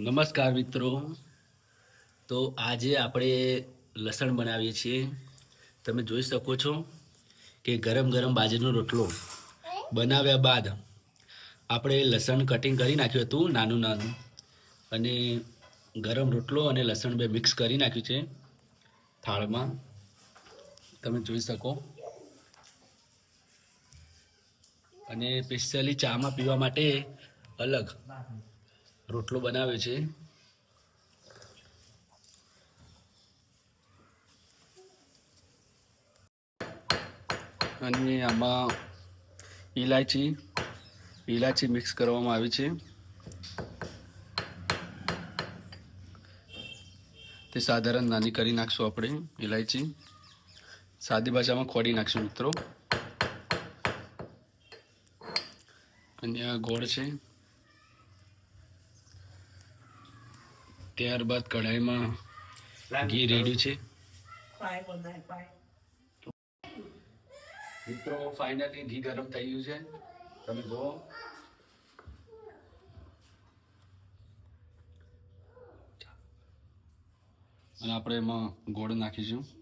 નમસ્કાર મિત્રો. તો આજે આપણે લસણ બનાવીએ છીએ. તમે જોઈ શકો છો કે ગરમ ગરમ બાજરીનો રોટલો બનાવ્યા બાદ આપણે લસણ કટિંગ કરી નાખ્યું હતું, નાનું નાનું. અને ગરમ રોટલો અને લસણ બે મિક્સ કરી નાખ્યું છે થાળમાં. તમે જોઈ શકો. અને સ્પેશિયલી ચામાં પીવા માટે અલગ રોટલો બનાવ્યો છે. અને આમાં ઈલાયચી ઈલાયચી મિક્સ કરવામાં આવી છે. તે સાધારણ નાની કરી નાખશું આપણે ઈલાયચી. સાદી ભાષામાં ખોડી નાખશું મિત્રો. અને આ ગોળ છે. ત્યારબાદ કઢાઈમાં ઘી રેડ્યું છે. મિત્રો ફાઇનલી ઘી ગરમ થઈ ગયું છે. તમે જુઓ. અને આપણે એમાં ગોળ નાખીશું.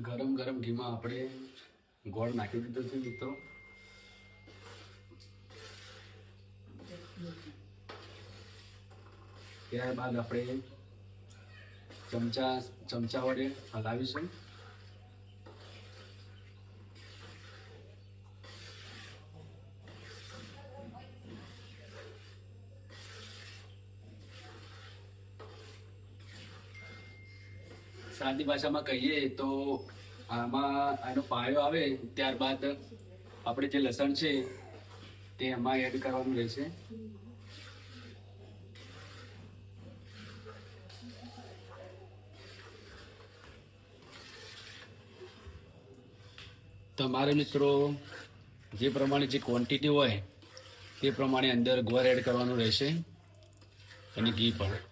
ગરમ ગરમ ઘીમાં આપણે ગોળ નાખી દીધો છે મિત્રો. ત્યારબાદ આપણે ચમચા ચમચા વડે હલાવીશું. સાદી ભાષામાં કહીએ તો આમાં આનો પાયો આવે, ત્યારબાદ આપણે જે લસણ છે તે એમાં એડ કરવાનું રહેશે. તમારે મિત્રો, જે પ્રમાણે જે ક્વોન્ટિટી હોય, તે પ્રમાણે અંદર ગોળ એડ કરવાનું રહેશે અને ઘી પણ.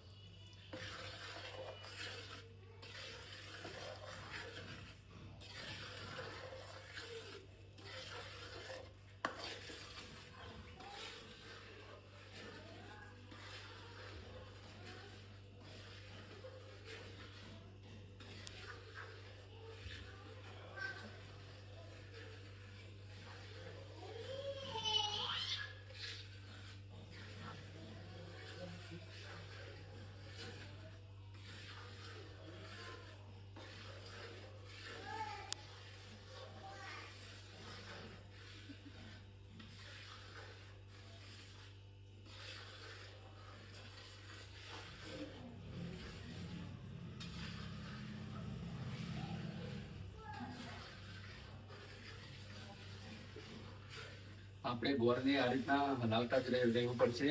આપણે ગોળને આ રીતના હલાવતા જ રહેવું પડશે.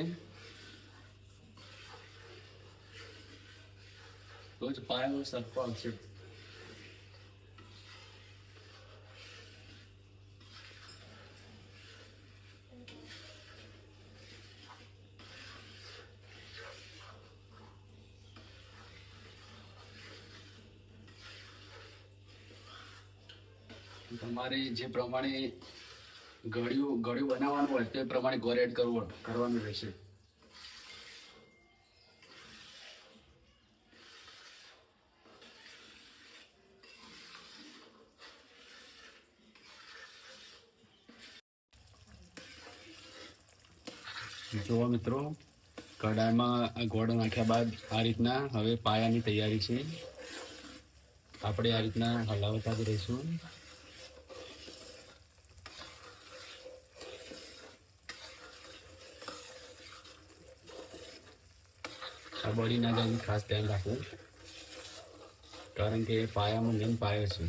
તો જ પાયો સરખો આવશે. તમારે જે પ્રમાણે ગળ્યું ગળ્યું બનાવવાનું હોય તે પ્રમાણે ગોળ એડ કરવું કરવાનું રહેશે. જુઓ મિત્રો આ ગોળ નાખ્યા બાદ આ રીતના હવે પાયાની તૈયારી છે. આપણે આ રીતના હલાવતા જ રહીશું. આ ના જાય ખાસ ધ્યાન રાખવું. કારણ કે પાયામાં મેન પાયો છે.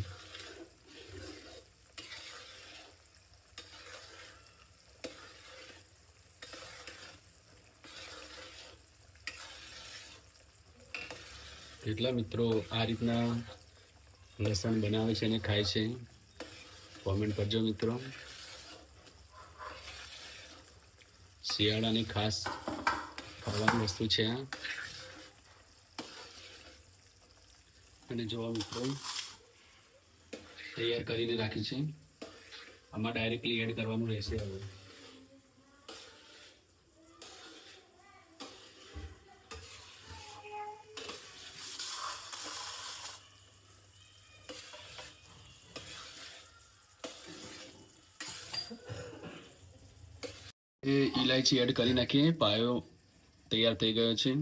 કેટલા મિત્રો આ રીતના લસણ બનાવે છે અને ખાય છે? કોમેન્ટ કરજો મિત્રો. શિયાળાની ખાસ ખાવાની વસ્તુ છે આ. અને જોવા મિત્રો, તૈયાર કરીને રાખી છે. આમાં ડાયરેક્ટલી એડ કરવાનું રહેશે હવે. એ ઇલાયચી એડ કરી નાખીએ. પાયો તૈયાર થઈ ગયો છે.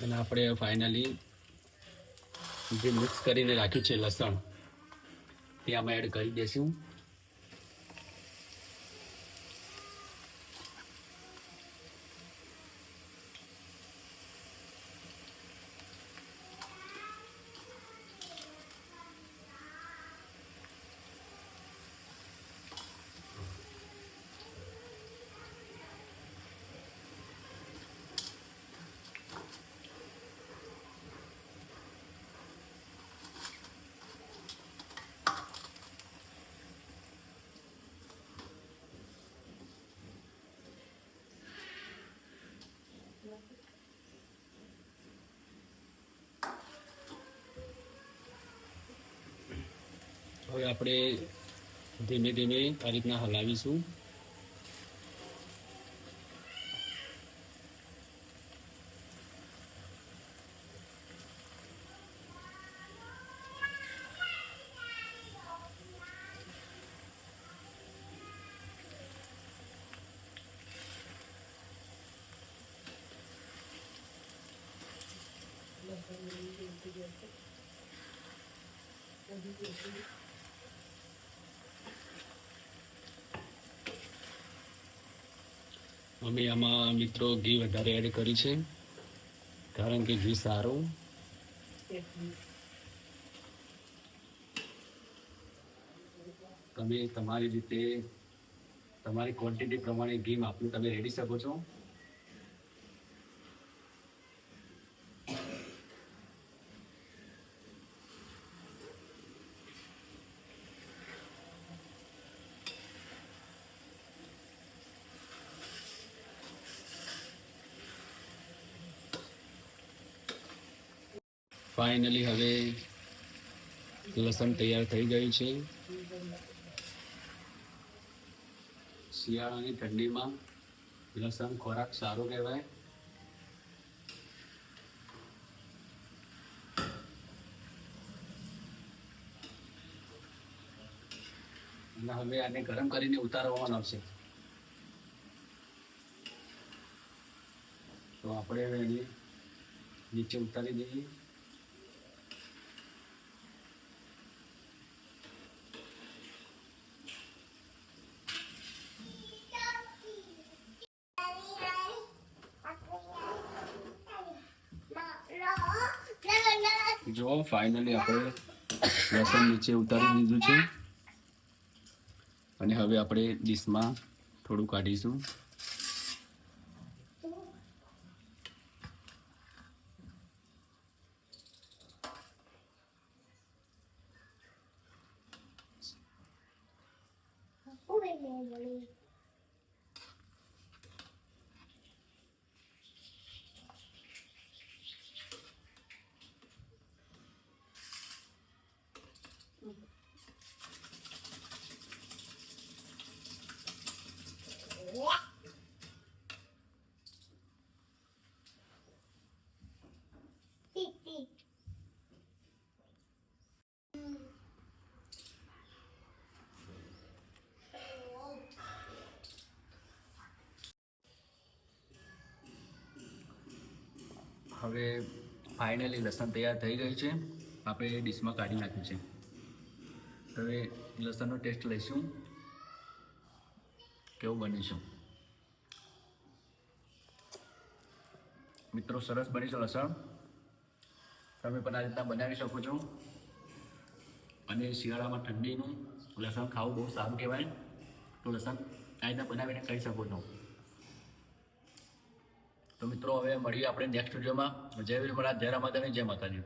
અને આપણે ફાઇનલી જે મિક્સ કરીને રાખ્યું છે લસણ તે આમાં એડ કરી દઈશું હવે આપણે ધીમે ધીમે આ રીતના હલાવીશું. અમે આમાં મિત્રો ઘી વધારે એડ કરી છે. કારણ કે ઘી સારું. તમે તમારી રીતે, તમારી ક્વોન્ટિટી પ્રમાણે ઘી માપનું તમે રેડી શકો છો. ફાઇનલી હવે લસણ તૈયાર થઈ ગયું છે. શિયાળાની ઠંડીમાં લસણ ખોરાક સારો કહેવાય. અને હવે આને ગરમ કરીને ઉતારવામાં આવશે. તો આપણે હવે એને નીચે ઉતારી દઈએ. જો ફાઇનલી આપણે લસણ નીચે ઉતારી દીધું છે. અને હવે આપણે ડીશમાં થોડું કાઢીશું. હવે ફાઇનલી લસણ તૈયાર થઈ ગયું છે. આપણે ડીશમાં કાઢી નાખ્યું છે. હવે લસણનો ટેસ્ટ લઈશું. કેવું બન્યું છે? મિત્રો, સરસ બની છે લસણ. તમે પણ આ રીતના બનાવી શકો છો. અને શિયાળામાં ઠંડીનું લસણ ખાવું બહુ સારું કહેવાય. તો લસણ આ રીતના બનાવીને ખાઈ શકો છો. તો મિત્રો હવે મળીએ આપણે નેક્સ્ટ વિડીયોમાં જય વીર મહારાજ જય રામાદાની જય માતાજી.